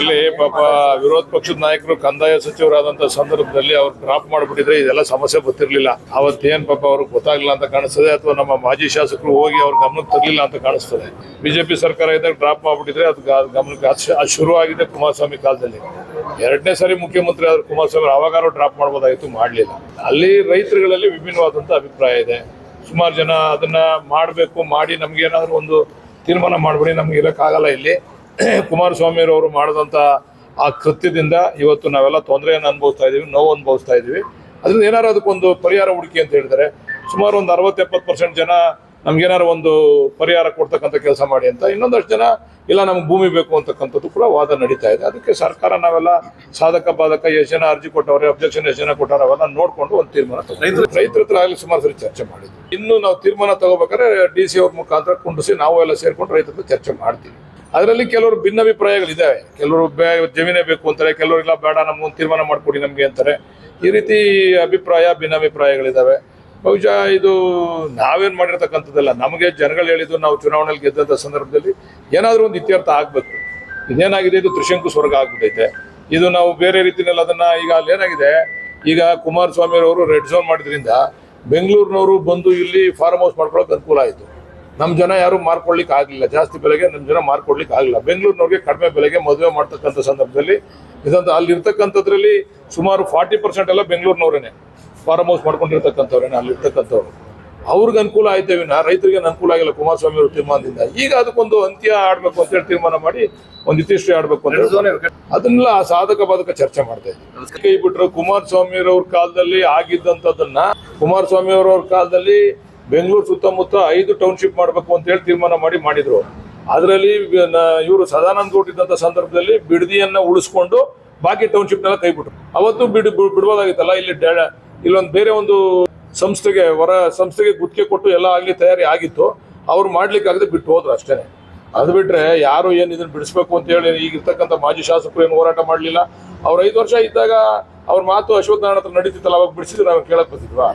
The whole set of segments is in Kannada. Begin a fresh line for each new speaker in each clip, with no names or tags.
ಇರ್ಲಿ ಪಾಪ ವಿರೋಧ ಪಕ್ಷದ ನಾಯಕರು ಕಂದಾಯ ಸಚಿವರಾದಂತ ಸಂದರ್ಭದಲ್ಲಿ ಅವ್ರು ಡ್ರಾಪ್ ಮಾಡ್ಬಿಟ್ಟಿದ್ರೆ ಇದೆಲ್ಲ ಸಮಸ್ಯೆ ಗೊತ್ತಿರ್ಲಿಲ್ಲ. ಅವತ್ತೇನ್ ಪಾಪ ಅವ್ರಿಗೆ ಗೊತ್ತಾಗ್ಲಿಲ್ಲ ಅಂತ ಕಾಣಿಸ್ತದೆ ಅಥವಾ ನಮ್ಮ ಮಾಜಿ ಶಾಸಕರು ಹೋಗಿ ಅವ್ರ ಗಮನಕ್ಕೆ ತರಲಿಲ್ಲ ಅಂತ ಕಾಣಿಸ್ತದೆ. ಬಿಜೆಪಿ ಸರ್ಕಾರ ಇದ್ದಾಗ ಡ್ರಾಪ್ ಮಾಡ್ಬಿಟ್ಟಿದ್ರೆ ಅದು ಗಮನಕ್ಕೆ ಅದು ಶುರು ಆಗಿದೆ ಕುಮಾರಸ್ವಾಮಿ ಕಾಲದಲ್ಲಿ. ಎರಡನೇ ಸಾರಿ ಮುಖ್ಯಮಂತ್ರಿ ಆದ್ರೆ ಕುಮಾರಸ್ವಾಮಿ ಅವಾಗಾರು ಡ್ರಾಪ್ ಮಾಡ್ಬೋದಾಗಿತ್ತು, ಮಾಡಲಿಲ್ಲ. ಅಲ್ಲಿ ರೈತರುಗಳಲ್ಲಿ ವಿಭಿನ್ನವಾದಂತ ಅಭಿಪ್ರಾಯ ಇದೆ. ಸುಮಾರು ಜನ ಅದನ್ನ ಮಾಡಬೇಕು, ಮಾಡಿ ನಮ್ಗೆ ಏನಾದ್ರು ಒಂದು ತೀರ್ಮಾನ ಮಾಡ್ಬಿಡಿ, ನಮ್ಗೆ ಇರೋಕ್ಕಾಗಲ್ಲ ಇಲ್ಲಿ. ಕುಮಾರಸ್ವಾಮಿ ಅವರು ಮಾಡಿದಂಥ ಆ ಕೃತ್ಯದಿಂದ ಇವತ್ತು ನಾವೆಲ್ಲ ತೊಂದರೆಯನ್ನು ಅನುಭವಿಸ್ತಾ ಇದ್ದೀವಿ ನೋವು ಅನುಭವಿಸ್ತಾ ಇದ್ದೀವಿ. ಅದರಿಂದ ಏನಾರು ಅದಕ್ಕೊಂದು ಪರಿಹಾರ ಹುಡುಕಿ ಅಂತ ಹೇಳಿದರೆ ಸುಮಾರು ಒಂದು ಅರವತ್ತೆಪ್ಪತ್ತು ಪರ್ಸೆಂಟ್ ಜನ ನಮ್ಗೇನಾರು ಒಂದು ಪರಿಹಾರ ಕೊಡ್ತಕ್ಕಂಥ ಕೆಲಸ ಮಾಡಿ ಅಂತ ಇನ್ನೊಂದಷ್ಟು ಜನ ಇಲ್ಲ ನಮ್ಗೆ ಭೂಮಿ ಬೇಕು ಅಂತಕ್ಕಂಥದ್ದು ಕೂಡ ವಾದ ನಡೀತಾ ಇದೆ. ಅದಕ್ಕೆ ಸರ್ಕಾರ ನಾವೆಲ್ಲ ಸಾಧಕ ಬಾಧಕ ಎಷ್ಟು ಜನ ಅರ್ಜಿ ಕೊಟ್ಟವ್ರೆ ಅಬ್ಜೆಕ್ಷನ್ ಎಷ್ಟು ಜನ ಕೊಟ್ಟಾರ ಅವೆಲ್ಲ ನೋಡ್ಕೊಂಡು ಒಂದು ತೀರ್ಮಾನ ತಗೊಂಡು ರೈತರ ಹತ್ರ ಆಗಲಿ ಸುಮಾರು ಸರಿ ಚರ್ಚೆ ಮಾಡಿದ್ವಿ. ಇನ್ನು ನಾವು ತೀರ್ಮಾನ ತಗೋಬೇಕಾದ್ರೆ ಡಿ ಸಿ ಅವ್ರ ಮುಖಾಂತರ ಕುಂಡಿಸಿ ನಾವು ಎಲ್ಲ ಸೇರ್ಕೊಂಡು ರೈತರ ಚರ್ಚೆ ಮಾಡ್ತೀವಿ. ಅದರಲ್ಲಿ ಕೆಲವರು ಭಿನ್ನಾಭಿಪ್ರಾಯಗಳಿದ್ದಾವೆ ಕೆಲವರು ಜಮೀನೇ ಬೇಕು ಅಂತಾರೆ ಕೆಲವರು ಇಲ್ಲ ಬೇಡ, ನಮ್ಗೊಂದು ತೀರ್ಮಾನ ಮಾಡಿಕೊಡಿ ನಮಗೆ ಅಂತಾರೆ. ಈ ರೀತಿ ಅಭಿಪ್ರಾಯ ಭಿನ್ನಾಭಿಪ್ರಾಯಗಳಿದ್ದಾವೆ ಬಹುಶಃ ಇದು ನಾವೇನು ಮಾಡಿರ್ತಕ್ಕಂಥದ್ದಲ್ಲ, ನಮಗೆ ಜನಗಳು ಹೇಳಿದ್ದು ನಾವು ಚುನಾವಣೆಯಲ್ಲಿ ಗೆದ್ದಂಥ ಸಂದರ್ಭದಲ್ಲಿ ಏನಾದರೂ ಒಂದು ಇತ್ಯರ್ಥ ಆಗಬೇಕು. ಇದೇನಾಗಿದೆ ಇದು ತ್ರಿಶಂಕು ಸ್ವರ್ಗ ಆಗ್ಬಿಟ್ಟೈತೆ. ಇದು ನಾವು ಬೇರೆ ರೀತಿಯಲ್ಲಿ ಅದನ್ನ ಈಗ ಅಲ್ಲಿ ಏನಾಗಿದೆ, ಈಗ ಕುಮಾರಸ್ವಾಮಿ ಅವರು ರೆಡ್ ಝೋನ್ ಮಾಡಿದ್ರಿಂದ ಬೆಂಗಳೂರಿನವರು ಬಂದು ಇಲ್ಲಿ ಫಾರ್ಮ್ ಹೌಸ್ ಮಾಡ್ಕೊಳಕ್ಕೆ ಅನುಕೂಲ ಆಯಿತು. ನಮ್ಮ ಜನ ಯಾರು ಮಾರ್ಕೊಳ್ಲಿಕ್ಕೆ ಆಗಲಿಲ್ಲ. ಜಾಸ್ತಿ ಬೆಲೆಗೆ ನಮ್ಮ ಜನ ಮಾರ್ಕೊಡ್ಲಿಕ್ಕೆ ಆಗಲಿಲ್ಲ. ಬೆಂಗಳೂರಿನವ್ರಿಗೆ ಕಡಿಮೆ ಬೆಲೆಗೆ ಮದುವೆ ಮಾಡ್ತಕ್ಕಂಥ ಸಂದರ್ಭದಲ್ಲಿ ಇದೊಂದು ಅಲ್ಲಿ ಇರ್ತಕ್ಕಂಥದ್ರಲ್ಲಿ ಸುಮಾರು ಫಾರ್ಟಿ ಪರ್ಸೆಂಟ್ ಎಲ್ಲ ಬೆಂಗಳೂರಿನವ್ರೇನೆ. ಫಾರ್ಮ್ ಹೌಸ್ ಮಾಡ್ಕೊಂಡಿರ್ತಕ್ಕಂಥವ್ರೇನೆ ಅಲ್ಲಿ ಇರ್ತಕ್ಕಂಥವ್ರು ಅವ್ರಿಗೆ ಅನುಕೂಲ ಆಯ್ತು ವಿನ. ರೈತರಿಗೆ ಅನುಕೂಲ ಆಗಿಲ್ಲ. ಕುಮಾರಸ್ವಾಮಿ ಅವ್ರ ತೀರ್ಮಾನದಿಂದ. ಈಗ ಅದಕ್ಕೊಂದು ಅಂತ್ಯ ಆಡ್ಬೇಕು ಅಂತೇಳಿ ತೀರ್ಮಾನ ಮಾಡಿ ಒಂದು ಇತಿಶ್ರೀ ಆಡಬೇಕು ಅಂತ ಅದನ್ನೆಲ್ಲ ಸಾಧಕ ಬಾಧಕ ಚರ್ಚೆ ಮಾಡ್ತಾ ಇದ್ದೀವಿ. ಕೈ ಬಿಟ್ಟರು ಕುಮಾರಸ್ವಾಮಿ ಅವ್ರ ಕಾಲದಲ್ಲಿ ಆಗಿದ್ದಂಥದ್ದನ್ನ ಕುಮಾರಸ್ವಾಮಿ ಅವ್ರವ್ರ ಕಾಲದಲ್ಲಿ ಬೆಂಗಳೂರು ಸುತ್ತಮುತ್ತ ಐದು ಟೌನ್ಶಿಪ್ ಮಾಡಬೇಕು ಅಂತ ಹೇಳಿ ತೀರ್ಮಾನ ಮಾಡಿ ಮಾಡಿದ್ರು. ಅದರಲ್ಲಿ ಇವರು ಸದಾನಂದ ಗೌಡ್ ಇದ್ದಂಥ ಸಂದರ್ಭದಲ್ಲಿ ಬಿಡದಿಯನ್ನ ಉಳಿಸ್ಕೊಂಡು ಬಾಕಿ ಟೌನ್ಶಿಪ್ನೆಲ್ಲ ಕೈಬಿಟ್ರು ಅವತ್ತು ಬಿಡ್ ಬಿಡ್- ಬಿಡ್ಬೋದಾಗಿತ್ತಲ್ಲ, ಇಲ್ಲಿ ಇಲ್ಲೊಂದು ಬೇರೆ ಒಂದು ಸಂಸ್ಥೆಗೆ, ಹೊರ ಸಂಸ್ಥೆಗೆ ಗುತ್ತಿಗೆ ಕೊಟ್ಟು ಎಲ್ಲ ಆಗಲಿ ತಯಾರಿ ಆಗಿತ್ತು. ಅವ್ರು ಮಾಡ್ಲಿಕ್ಕೆ ಆಗದೆ ಬಿಟ್ಟು ಹೋದ್ರು ಅಷ್ಟೇ ಅದು ಬಿಟ್ರೆ ಯಾರು ಏನು ಇದನ್ನ ಬಿಡಿಸ್ಬೇಕು ಅಂತ ಹೇಳಿ ಈಗ ಇರ್ತಕ್ಕಂಥ ಮಾಜಿ ಶಾಸಕರು ಏನು ಹೋರಾಟ ಮಾಡಲಿಲ್ಲ. ಅವ್ರು ಐದು ವರ್ಷ ಇದ್ದಾಗ ಅವ್ರ ಮಾತು ನಾರಾಯಣ ಹತ್ರ ನಡೀತಿತ್ತಲ್ಲ, ಅವಾಗ ಬಿಡಿಸಿದ್ರೆ, ನಾವು ಕೇಳಕ್ ಬರ್ತಿದ್ವಾ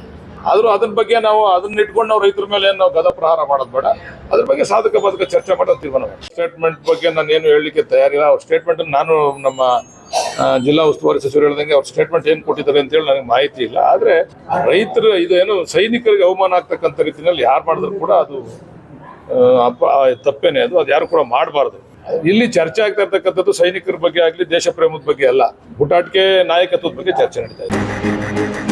ಆದ್ರೂ ಅದನ್ನ ಬಗ್ಗೆ ನಾವು ಅದನ್ನ ಇಟ್ಕೊಂಡು ನಾವು ರೈತರ ಮೇಲೆ ಏನು ನಾವು ಗದ ಪ್ರಹಾರ ಮಾಡೋದು ಬೇಡ. ಅದ್ರ ಬಗ್ಗೆ ಸಾಧಕ ಬಾಧಕ ಚರ್ಚೆ ಮಾಡೋದು ತೀರ್ಮಾನ ಸ್ಟೇಟ್ಮೆಂಟ್ ಬಗ್ಗೆ ನಾನು ಏನು ಹೇಳಲಿಕ್ಕೆ ತಯಾರಿಲ್ಲ. ಅವ್ರ ಸ್ಟೇಟ್ಮೆಂಟ್ ನಾನು ನಮ್ಮ ಜಿಲ್ಲಾ ಉಸ್ತುವಾರಿ ಸಚಿವರು ಹೇಳ್ದಂಗೆ ಅವ್ರ ಸ್ಟೇಟ್ಮೆಂಟ್ ಏನು ಕೊಟ್ಟಿದ್ದಾರೆ ಅಂತ ಹೇಳಿ ನನಗೆ ಮಾಹಿತಿ ಇಲ್ಲ. ಆದ್ರೆ ರೈತರು ಇದು ಏನು ಸೈನಿಕರಿಗೆ ಅವಮಾನ ಆಗ್ತಕ್ಕಂಥ ರೀತಿಯಲ್ಲಿ ಯಾರು ಮಾಡಿದ್ರು ಕೂಡ ಅದು ಅಪ್ಪ ತಪ್ಪೇನೆ. ಅದು ಅದು ಯಾರು ಕೂಡ ಮಾಡಬಾರ್ದು. ಇಲ್ಲಿ ಚರ್ಚೆ ಆಗ್ತಾ ಇರ್ತಕ್ಕಂಥದ್ದು ಸೈನಿಕರ ಬಗ್ಗೆ ಆಗಲಿ, ದೇಶ ಪ್ರೇಮದ ಬಗ್ಗೆ ಅಲ್ಲ. ಬುಟಾಟಿಕೆ ನಾಯಕತ್ವದ ಬಗ್ಗೆ ಚರ್ಚೆ ನಡೀತಾ ಇದೆ.